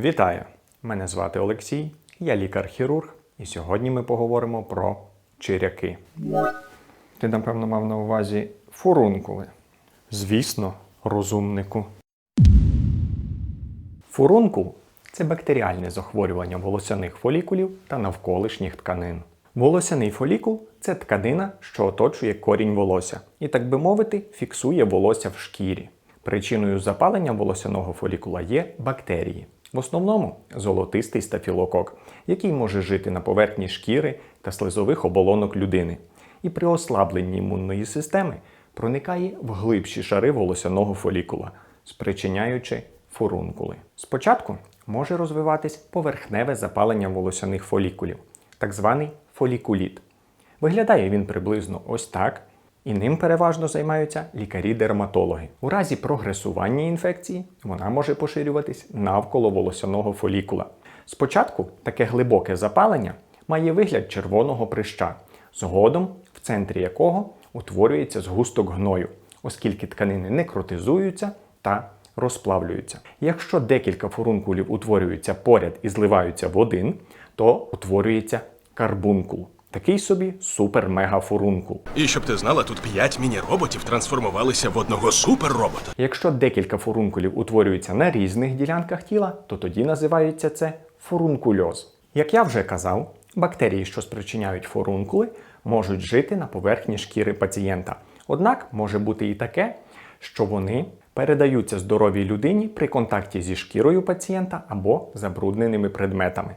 Вітаю! Мене звати Олексій, я лікар-хірург, і сьогодні ми поговоримо про чиряки. Ти, напевно, мав на увазі фурункули. Звісно, розумнику. Фурункул це бактеріальне захворювання волосяних фолікулів та навколишніх тканин. Волосяний фолікул це тканина, що оточує корінь волосся, і, так би мовити, фіксує волосся в шкірі. Причиною запалення волосяного фолікула є бактерії. В основному золотистий стафілокок, який може жити на поверхні шкіри та слизових оболонок людини. І при ослабленні імунної системи проникає в глибші шари волосяного фолікула, спричиняючи фурункули. Спочатку може розвиватись поверхневе запалення волосяних фолікулів, так званий фолікуліт. Виглядає він приблизно ось так, і ним переважно займаються лікарі-дерматологи. У разі прогресування інфекції вона може поширюватись навколо волосяного фолікула. Спочатку таке глибоке запалення має вигляд червоного прища, згодом в центрі якого утворюється згусток гною, оскільки тканини некротизуються та розплавлюються. Якщо декілька фурункулів утворюються поряд і зливаються в один, то утворюється карбункул. Такий собі супер-мега-фурункул. І щоб ти знала, тут п'ять міні-роботів трансформувалися в одного суперробота. Якщо декілька фурункулів утворюються на різних ділянках тіла, то тоді називається це фурункульоз. Як я вже казав, бактерії, що спричиняють фурункули, можуть жити на поверхні шкіри пацієнта. Однак може бути і таке, що вони передаються здоровій людині при контакті зі шкірою пацієнта або забрудненими предметами.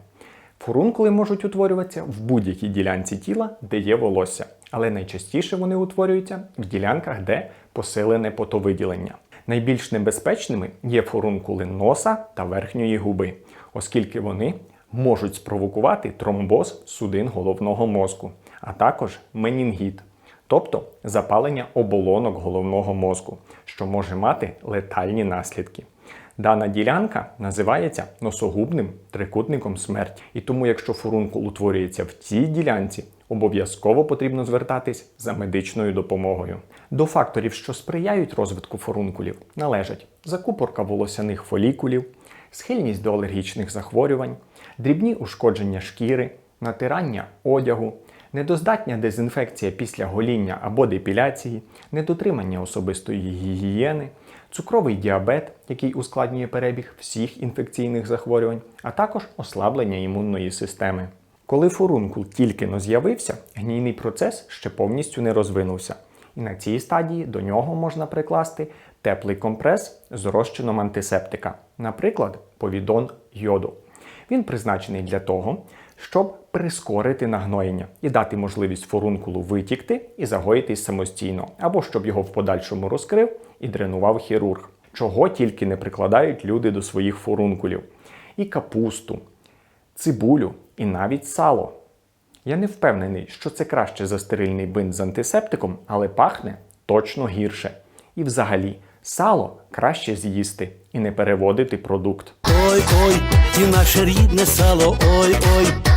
Фурункули можуть утворюватися в будь-якій ділянці тіла, де є волосся, але найчастіше вони утворюються в ділянках, де посилене потовиділення. Найбільш небезпечними є фурункули носа та верхньої губи, оскільки вони можуть спровокувати тромбоз судин головного мозку, а також менінгіт, тобто запалення оболонок головного мозку, що може мати летальні наслідки. Дана ділянка називається носогубним трикутником смерті. І тому, якщо фурункул утворюється в цій ділянці, обов'язково потрібно звертатись за медичною допомогою. До факторів, що сприяють розвитку фурункулів, належать закупорка волосяних фолікулів, схильність до алергічних захворювань, дрібні ушкодження шкіри, натирання одягу, недоздатня дезінфекція після гоління або депіляції, недотримання особистої гігієни, цукровий діабет, який ускладнює перебіг всіх інфекційних захворювань, а також ослаблення імунної системи. Коли фурункул тільки но з'явився, гнійний процес ще повністю не розвинувся. І на цій стадії до нього можна прикласти теплий компрес з розчином антисептика, наприклад, повідон йоду. Він призначений для того, щоб прискорити нагноєння і дати можливість фурункулу витікти і загоїтись самостійно, або щоб його в подальшому розкрив і дренував хірург. Чого тільки не прикладають люди до своїх фурункулів. І капусту, цибулю, і навіть сало. Я не впевнений, що це краще за стерильний бинт з антисептиком, але пахне точно гірше. І взагалі, сало краще з'їсти і не переводити продукт. Ой, ой, і наше рідне сало, ой,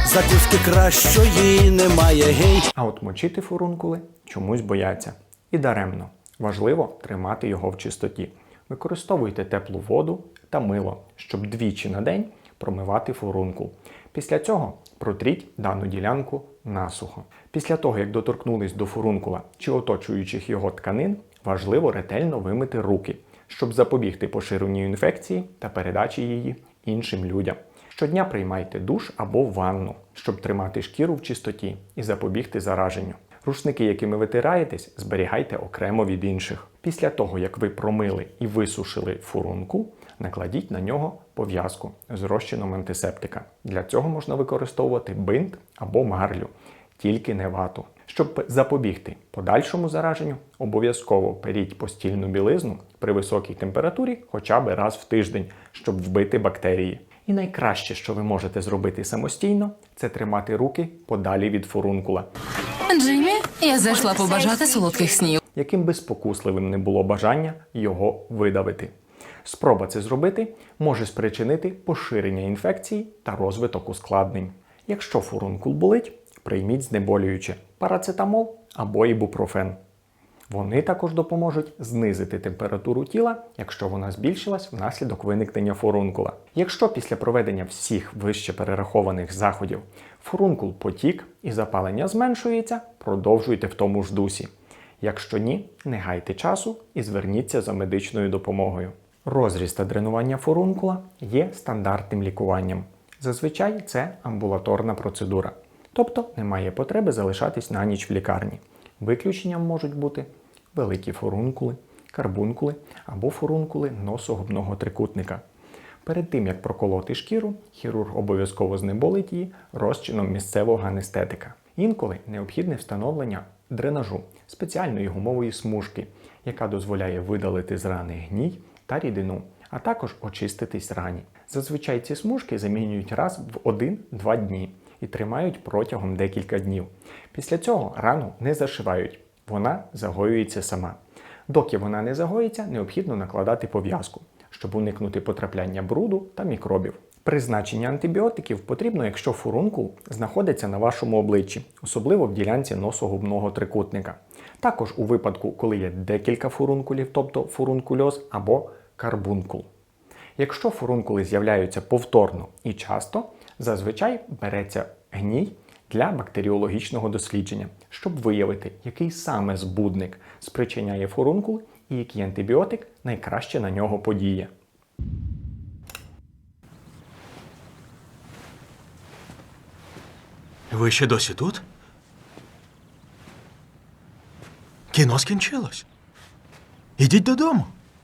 закуски кращої немає, гей. А от мочити фурункули чомусь бояться. І даремно. Важливо тримати його в чистоті. Використовуйте теплу воду та мило, щоб двічі на день промивати фурункул. Після цього протріть дану ділянку насухо. Після того, як доторкнулись до фурункула чи оточуючих його тканин, важливо ретельно вимити руки, щоб запобігти поширенню інфекції та передачі її іншим людям. Щодня приймайте душ або ванну, щоб тримати шкіру в чистоті і запобігти зараженню. Рушники, якими витираєтесь, зберігайте окремо від інших. Після того, як ви промили і висушили фурункул, накладіть на нього пов'язку з розчином антисептика. Для цього можна використовувати бинт або марлю, тільки не вату. Щоб запобігти подальшому зараженню, обов'язково періть постільну білизну при високій температурі хоча б раз в тиждень, щоб вбити бактерії. І найкраще, що ви можете зробити самостійно, це тримати руки подалі від фурункула. Джиммі, я зайшла побажати солодких снів. яким би спокусливим не було бажання його видавити. Спроба це зробити може спричинити поширення інфекцій та розвиток ускладнень. Якщо фурункул болить, прийміть знеболююче парацетамол або ібупрофен. Вони також допоможуть знизити температуру тіла, якщо вона збільшилась внаслідок виникнення фурункула. Якщо після проведення всіх вище перерахованих заходів фурункул потік і запалення зменшується, продовжуйте в тому ж дусі. Якщо ні, не гайте часу і зверніться за медичною допомогою. Розріз та дренування фурункула є стандартним лікуванням. Зазвичай це амбулаторна процедура, тобто немає потреби залишатись на ніч в лікарні. Виключенням можуть бути великі фурункули, карбункули або фурункули носогубного трикутника. Перед тим як проколоти шкіру, хірург обов'язково знеболить її розчином місцевого анестетика. Інколи необхідне встановлення дренажу спеціальної гумової смужки, яка дозволяє видалити з рани гній та рідину, а також очиститись рані. Зазвичай ці смужки замінюють раз в 1-2 дні і тримають протягом декілька днів. Після цього рану не зашивають, вона загоюється сама. Доки вона не загоїться, необхідно накладати пов'язку, щоб уникнути потрапляння бруду та мікробів. Призначення антибіотиків потрібно, якщо фурункул знаходиться на вашому обличчі, особливо в ділянці носогубного трикутника. Також у випадку, коли є декілька фурункулів, тобто фурункульоз або карбункул. Якщо фурункули з'являються повторно і часто, зазвичай береться гній для бактеріологічного дослідження, щоб виявити, який саме збудник спричиняє фурункул і який антибіотик найкраще на нього подіє. Ви ще досі тут? Кіно скінчилось. Ідіть додому.